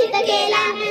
चित केला.